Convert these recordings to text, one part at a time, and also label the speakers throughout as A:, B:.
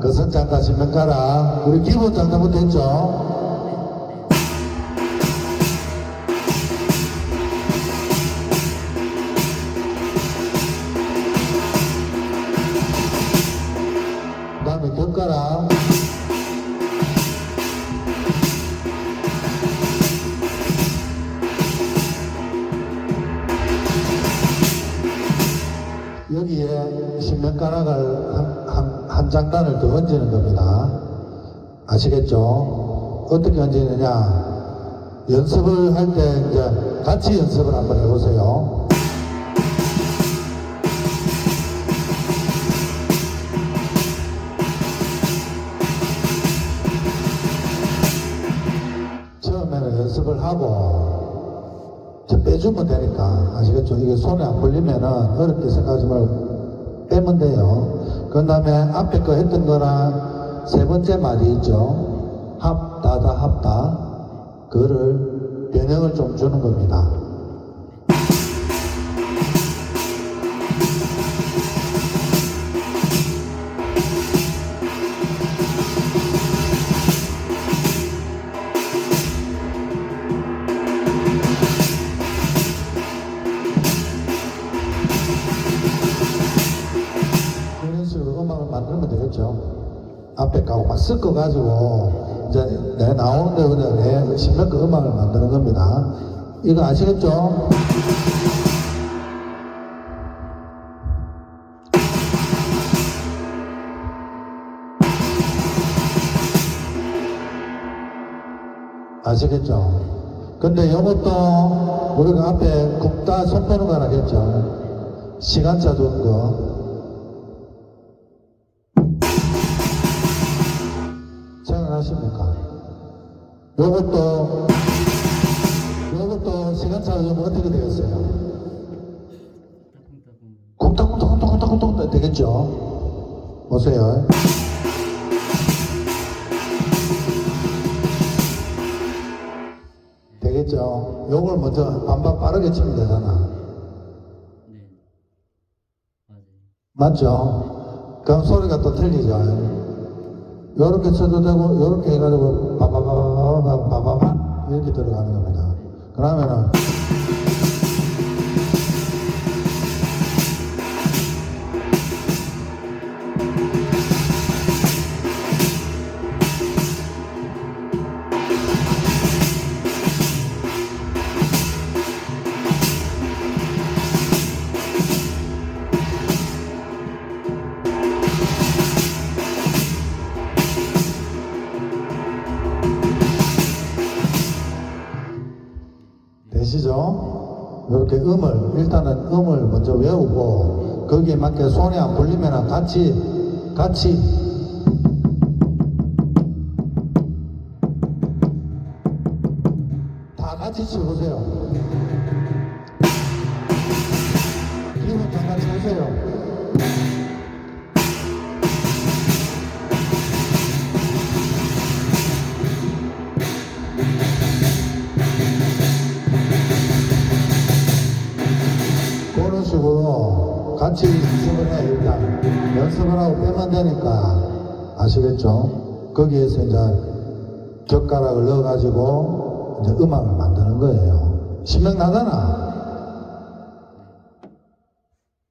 A: 그선 장다 신명 가라. 우리 기본 장다부터 했죠? 장단을 더 얹는 겁니다. 아시겠죠? 어떻게 얹느냐? 연습을 할 때 이제 같이 연습을 한번 해보세요. 처음에는 연습을 하고 저 빼주면 되니까 아시겠죠? 이게 손에 안 걸리면은 어렵게 생각하지 말고 빼면 돼요. 그 다음에 앞에 거 했던 거랑 세 번째 말이 있죠. 합 다다 합다. 그거를 변형을 좀 주는 겁니다. 음악을 만들면 되겠죠. 앞에 가고 막 섞어가지고 이제 내 나오는데 그냥 내 신명그 음악을 만드는 겁니다. 이거 아시겠죠? 아시겠죠? 근데 이것도 우리가 앞에 굽다 손 빼는 거라 했죠. 시간차 두는 거. 하십니까? 요것도, 요것도 시간차 두면 어떻게 되겠어요? 쿵딱쿵딱쿵딱쿵딱쿵딱 되겠죠? 보세요. 되겠죠? 요걸 먼저 반박 빠르게 치면 되잖아.
B: 네.
A: 맞죠? 그럼 소리가 또 틀리죠? 이렇게 쳐도 되고 이렇게 해가지고 바바바바바바바바 이렇게 들어가는 겁니다. 그러면은 되시죠? 이렇게 음을, 일단은 음을 먼저 외우고, 거기에 맞게 손이 안 풀리면 같이, 같이, 다 같이 쳐보세요. 기분 잠깐 쳐보세요. 같이 연습을 해 일단 연습을 하고 빼면 되니까 아시겠죠? 거기에서 이제 젓가락을 넣어가지고 이제 음악을 만드는 거예요. 신명 나잖아.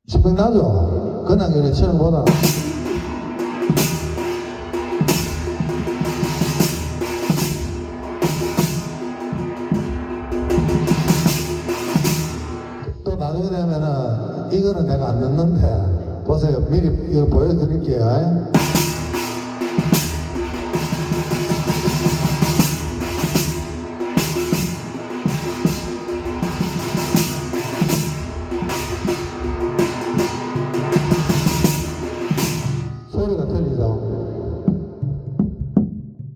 A: 신명 나죠? 그냥 이렇게 치는 거보다 이거는 내가 안 넣는데 보세요. 미리 이거 보여드릴게요. 소리가 틀리죠?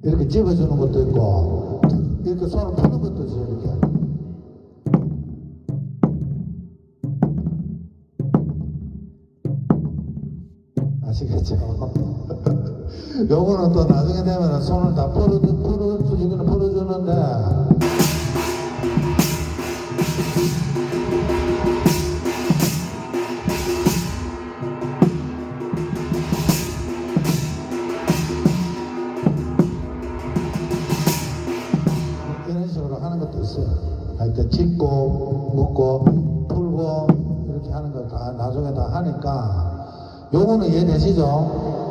A: 이렇게 집어주는 것도 있고 이렇게 손을 푸는 것도 있어요 이렇게 아시겠죠? 요거는 또 나중에 되면 손을 다 풀어, 풀어, 풀어주기는 풀어주는데. 이런 식으로 하는 것도 있어요. 아, 그러니까 짓고, 묶고 풀고, 이렇게 하는 걸 다 나중에 다 하니까. 요거는 이해되시죠?